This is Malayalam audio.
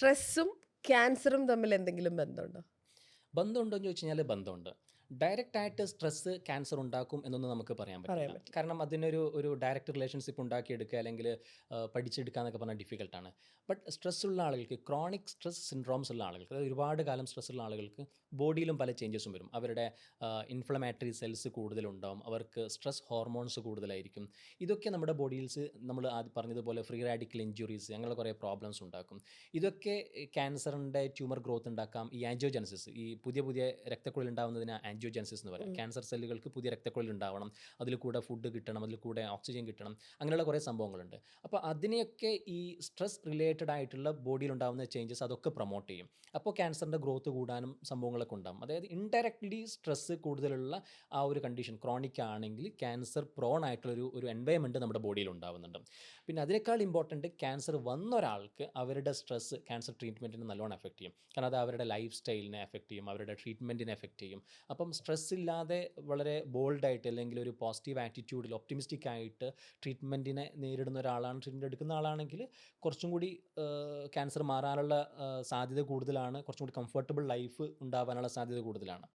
സ്ട്രെസ്സും ക്യാൻസറും തമ്മിൽ എന്തെങ്കിലും ബന്ധമുണ്ടോ? ബന്ധമുണ്ടോ എന്ന് ചോദിച്ചു കഴിഞ്ഞാൽ ബന്ധമുണ്ട്. ഡയറക്റ്റ് ആയിട്ട് സ്ട്രെസ് ക്യാൻസർ ഉണ്ടാക്കും എന്നൊന്നും നമുക്ക് പറയാൻ പറ്റില്ല. കാരണം അതിനൊരു ഒരു ഡയറക്റ്റ് റിലേഷൻഷിപ്പ് ഉണ്ടാക്കിയെടുക്കുക അല്ലെങ്കിൽ പഠിച്ചെടുക്കുക എന്നൊക്കെ പറഞ്ഞാൽ ഡിഫിക്കൽട്ടാണ് ബട്ട് സ്ട്രെസ് ഉള്ള ആളുകൾക്ക് ക്രോണിക് സ്ട്രെസ് സിൻഡ്രോംസ് ഉള്ള ആളുകൾക്ക് അതായത് ഒരുപാട് കാലം സ്ട്രെസ് ഉള്ള ആളുകൾക്ക് ബോഡിയിലും പല ചേഞ്ചസും വരും. അവരുടെ ഇൻഫ്ലമേറ്ററി സെൽസ് കൂടുതലുണ്ടാവും. അവർക്ക് സ്ട്രെസ് ഹോർമോൺസ് കൂടുതലായിരിക്കും. ഇതൊക്കെ നമ്മുടെ ബോഡിയിൽസ് നമ്മൾ ആദ്യം പറഞ്ഞതുപോലെ ഫ്രീ റാഡിക്കൽ ഇഞ്ചുറീസ് അങ്ങനെ കുറേ പ്രോബ്ലംസ് ഉണ്ടാക്കും. ഇതൊക്കെ ക്യാൻസറിന്റെ ട്യൂമർ ഗ്രോത്ത് ഉണ്ടാക്കാം. ഈ ആൻജിയോജനസിസ് ഈ പുതിയ പുതിയ രക്തക്കുഴൽ ഉണ്ടാകുന്നതിന് ആൻജിയോജനസിസ് എന്ന് പറയാം. ക്യാൻസർ സെല്ലുകൾക്ക് പുതിയ രക്തക്കുഴൽ ഉണ്ടാവണം അതിൽ കൂടെ ഫുഡ് കിട്ടണം അതിൽ കൂടെ ഓക്സിജൻ കിട്ടണം അങ്ങനെയുള്ള കുറേ സംഭവങ്ങളുണ്ട്. അപ്പോൾ അതിനെയൊക്കെ ഈ സ്ട്രെസ് റിലേറ്റഡ് ആയിട്ടുള്ള ബോഡിയിൽ ഉണ്ടാകുന്ന ചേഞ്ചസ് അതൊക്കെ പ്രൊമോട്ട് ചെയ്യും. അപ്പോൾ ക്യാൻസറിന്റെ ഗ്രോത്ത് കൂടാനും സംഭവങ്ങളൊക്കെ ഉണ്ടാകും അതായത് ഇൻഡയറക്ട്ലി സ്ട്രെസ്സ് കൂടുതലുള്ള ആ ഒരു കണ്ടീഷൻ ക്രോണിക് ആണെങ്കിൽ ക്യാൻസർ പ്രോൺ ആയിട്ടുള്ള ഒരു എൻവയൺമെന്റ് നമ്മുടെ ബോഡിയിൽ ഉണ്ടാവുന്നുണ്ട്. പിന്നെ അതിനേക്കാൾ ഇമ്പോർട്ടന്റ് ക്യാൻസർ വന്ന ഒരാൾക്ക് അവരുടെ സ്ട്രെസ്സ് ക്യാൻസർ ട്രീറ്റ്മെന്റിന് നല്ലോണം എഫക്റ്റ് ചെയ്യും. കാരണം അത് അവരുടെ ലൈഫ് സ്റ്റൈലിനെ എഫക്റ്റ് ചെയ്യും അവരുടെ ട്രീറ്റ്മെന്റിനെ എഫക്റ്റ് ചെയ്യും. അപ്പം സ്ട്രെസ് ഇല്ലാതെ വളരെ ബോൾഡായിട്ട് അല്ലെങ്കിൽ ഒരു പോസിറ്റീവ് ആറ്റിറ്റ്യൂഡിൽ ഒപ്റ്റിമിസ്റ്റിക് ആയിട്ട് ട്രീറ്റ്മെന്റിനെ നേരിടുന്ന ഒരാളാണ് ട്രീറ്റ്മെന്റ് എടുക്കുന്ന ആളാണെങ്കിൽ കുറച്ചും കൂടി ക്യാൻസർ മാറാനുള്ള സാധ്യത കൂടുതലാണ്. കുറച്ചും കൂടി കംഫർട്ടബിൾ ലൈഫ് ഉണ്ടാവാനുള്ള സാധ്യത കൂടുതലാണ്.